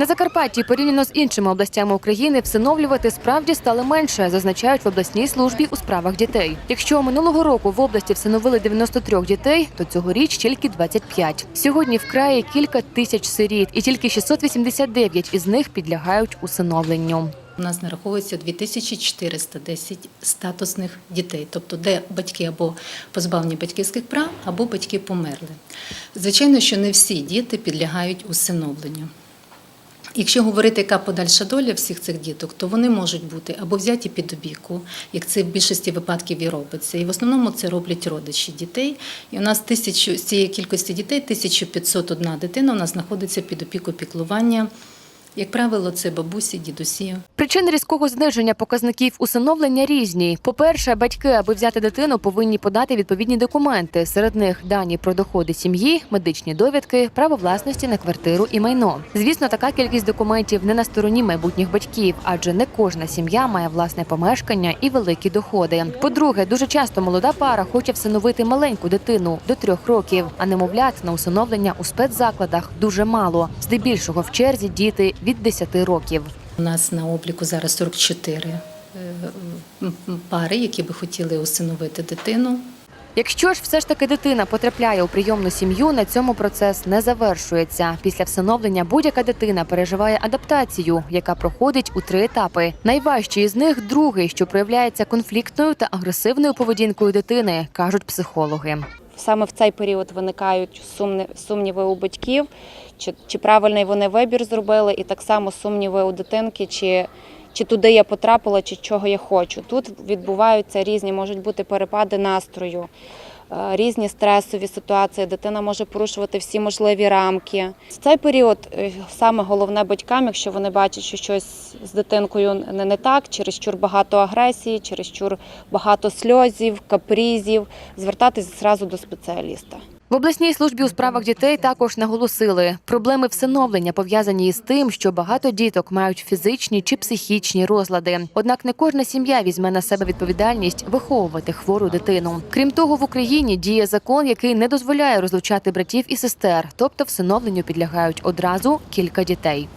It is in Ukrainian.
На Закарпатті порівняно з іншими областями України всиновлювати справді стало менше, зазначають в обласній службі у справах дітей. Якщо минулого року в області всиновили 93 дітей, то цьогоріч тільки 25. Сьогодні в краї кілька тисяч сиріт, і тільки 689 із них підлягають усиновленню. У нас нараховується 2410 статусних дітей, тобто де батьки або позбавлені батьківських прав, або батьки померли. Звичайно, що не всі діти підлягають усиновленню. Якщо говорити, яка подальша доля всіх цих діток, то вони можуть бути або взяті під опіку, як це в більшості випадків і робиться. І в основному це роблять родичі дітей. І у нас тисячу з цієї кількості дітей 1501 дитина у нас знаходиться під опікою піклування. Як правило, це бабусі, дідусі. Причини різкого зниження показників усиновлення різні. По-перше, батьки, аби взяти дитину, повинні подати відповідні документи. Серед них дані про доходи сім'ї, медичні довідки, право власності на квартиру і майно. Звісно, така кількість документів не на стороні майбутніх батьків, адже не кожна сім'я має власне помешкання і великі доходи. По-друге, дуже часто молода пара хоче всиновити маленьку дитину до трьох років, а немовлят на усиновлення у спецзакладах дуже мало. Здебільшого в черзі діти від 10 років. У нас на обліку зараз 44 е, пари, які би хотіли усиновити дитину. Якщо ж все ж таки дитина потрапляє у прийомну сім'ю, на цьому процес не завершується. Після всиновлення будь-яка дитина переживає адаптацію, яка проходить у три етапи. Найважчий із них другий, що проявляється конфліктною та агресивною поведінкою дитини, кажуть психологи. Саме в цей період виникають сумніви у батьків, чи, чи правильний вони вибір зробили, і так само сумніви у дитинки, чи, чи туди я потрапила, чи чого я хочу. Тут відбуваються різні, можуть бути перепади настрою, різні стресові ситуації. Дитина може порушувати всі можливі рамки. В цей період е, саме головне батькам, якщо вони бачать, що щось з дитинкою не, не так, чересчур багато агресії, чересчур багато сльозів, капризів, звертатись зразу до спеціаліста. В обласній службі у справах дітей також наголосили, проблеми всиновлення пов'язані із тим, що багато діток мають фізичні чи психічні розлади. Однак не кожна сім'я візьме на себе відповідальність виховувати хвору дитину. Крім того, в Україні діє закон, який не дозволяє розлучати братів і сестер, тобто всиновленню підлягають одразу кілька дітей.